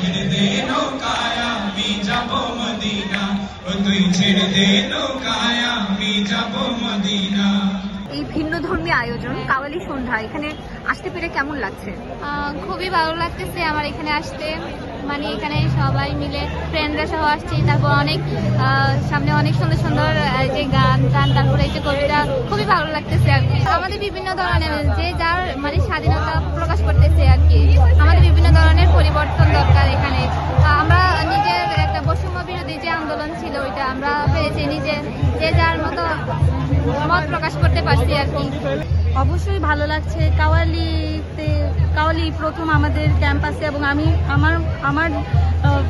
ছেড়ে দে নৌকায় আমি যাব মদিনা। ও তুই ছেড়ে দে নৌকায় আমি যাব মদিনা। এই ভিন্ন ধর্মী আয়োজন কাওয়ালি সন্ধ্যা এখানে আসতে পেরে কেমন লাগছে? খুবই ভালো লাগতেছে আমার এখানে আসতে। মানে এখানে সবাই মিলে ফ্রেন্ডরা সহ আসছি। তারপর অনেক সামনে অনেক সুন্দর সুন্দর যে গান টান তারপরে এই যে কবিতা খুবই ভালো লাগতেছে আর কি। আমাদের বিভিন্ন ধরনের যে যার মানে স্বাধীনতা পরিবর্তন দরকার এখানে। আমরা নিজের একটা বৈষম্য বিরোধী যে আন্দোলন ছিল, ওইটা আমরা পেরেছি নিজে, যে যার মতো মত প্রকাশ করতে পারছি আর কি। অবশ্যই ভালো লাগছে। কাওয়ালিতে, কাওয়ালি প্রথম আমাদের ক্যাম্পাসে এবং আমি, আমার আমার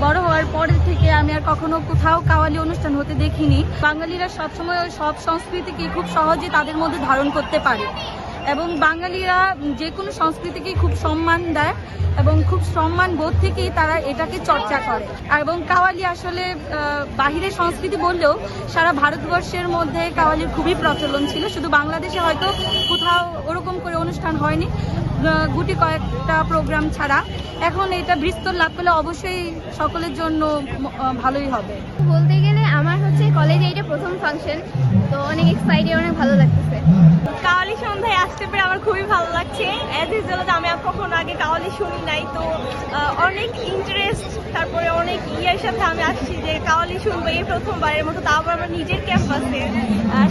বড় হওয়ার পর থেকে আমি আর কখনো কোথাও কাওয়ালি অনুষ্ঠান হতে দেখিনি। বাঙালিরা সবসময় সব সংস্কৃতিকে খুব সহজে তাদের মধ্যে ধারণ করতে পারে। এবং বাঙালিরা যে কোনো সংস্কৃতিকে খুব সম্মান দেয় এবং খুব সম্মান বোধ থেকেই তারা এটাকে চর্চা করে। এবং কাওয়ালি আসলে বাহিরের সংস্কৃতি বললেও সারা ভারতবর্ষের মধ্যে কাওয়ালির খুবই প্রচলন ছিল। শুধু বাংলাদেশে হয়তো কোথাও ওরকম করে অনুষ্ঠান হয়নি গুটি কয়েকটা প্রোগ্রাম ছাড়া। এখন এটা বিস্তর লাভ করলে অবশ্যই সকলের জন্য ভালোই হবে। বলতে গেলে আমার হচ্ছে কলেজে এটা প্রথম ফাংশন, তো অনেক এক্সাইটেড অনেক ভালো লাগতেছে। পেরে আমার খুবই ভালো লাগছে। অ্যাজ ইউজুয়াল আমি আর কখনো আগে কাওয়ালি শুনি নাই তো অনেক ইন্টারেস্ট তারপরে অনেক ইয়ের সাথে আমি আসছি যে কাওয়ালি শুনব এই প্রথমবারের মতো তারপর আমার নিজের ক্যাম্পাসে।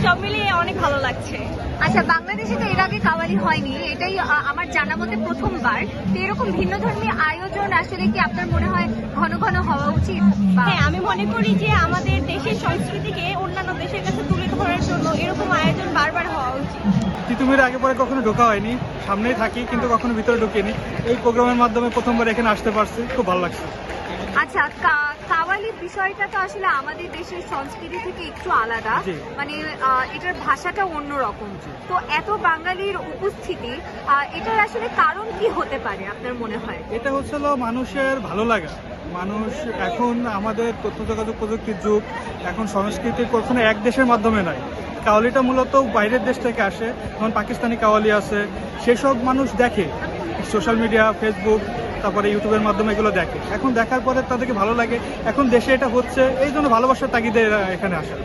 সব মিলিয়ে অনেক ভালো লাগছে। আচ্ছা বাংলাদেশে তো এর আগে কাওয়ালি হয়নি এটাই আমার জানা মতে প্রথমবার। তো এরকম ভিন্ন ধর্মী আয়োজন আসলে কি আপনার মনে হয় ঘন ঘন হওয়া উচিত হ্যাঁ আমি মনে করি যে আমাদের দেশের সংস্কৃতিকে অন্যান্য দেশের কাছে তুলে ধরার জন্য এরকম আয়োজন বারবার হওয়া উচিত। তিতুমির আগে পরে কখনো ঢোকা হয়নি। সামনেই থাকি কিন্তু কখনো ভিতরে ঢুকিনি। এই প্রোগ্রামের মাধ্যমে প্রথমবার এখানে আসতে পারছি। খুব ভালো লাগছে। আচ্ছা কাওয়ালি বিষয়টা তো আসলে আমাদের দেশের সংস্কৃতি থেকে একটু আলাদা। মানে এটার ভাষাটা অন্যরকম। তো এত বাঙালির উপস্থিতি এটার আসলে কারণ কি হতে পারে আপনার মনে হয়? এটা হচ্ছিল মানুষের ভালো লাগা। মানুষ এখন আমাদের তথ্য যোগাযোগ প্রযুক্তির যুগ। এখন সংস্কৃতি কখনো এক দেশের মাধ্যমে নয়। কাওয়ালিটা মূলত বাইরের দেশ থেকে আসে, যেমন পাকিস্তানি কাওয়ালি আছে, সেসব মানুষ দেখে সোশ্যাল মিডিয়া ফেসবুক তারপরে ইউটিউবের মাধ্যমে এগুলো দেখে। এখন দেখার পরে তাদেরকে ভালো লাগে, এখন দেশে এটা হচ্ছে, এই জন্য ভালোবাসার তাগিদে এখানে আসে।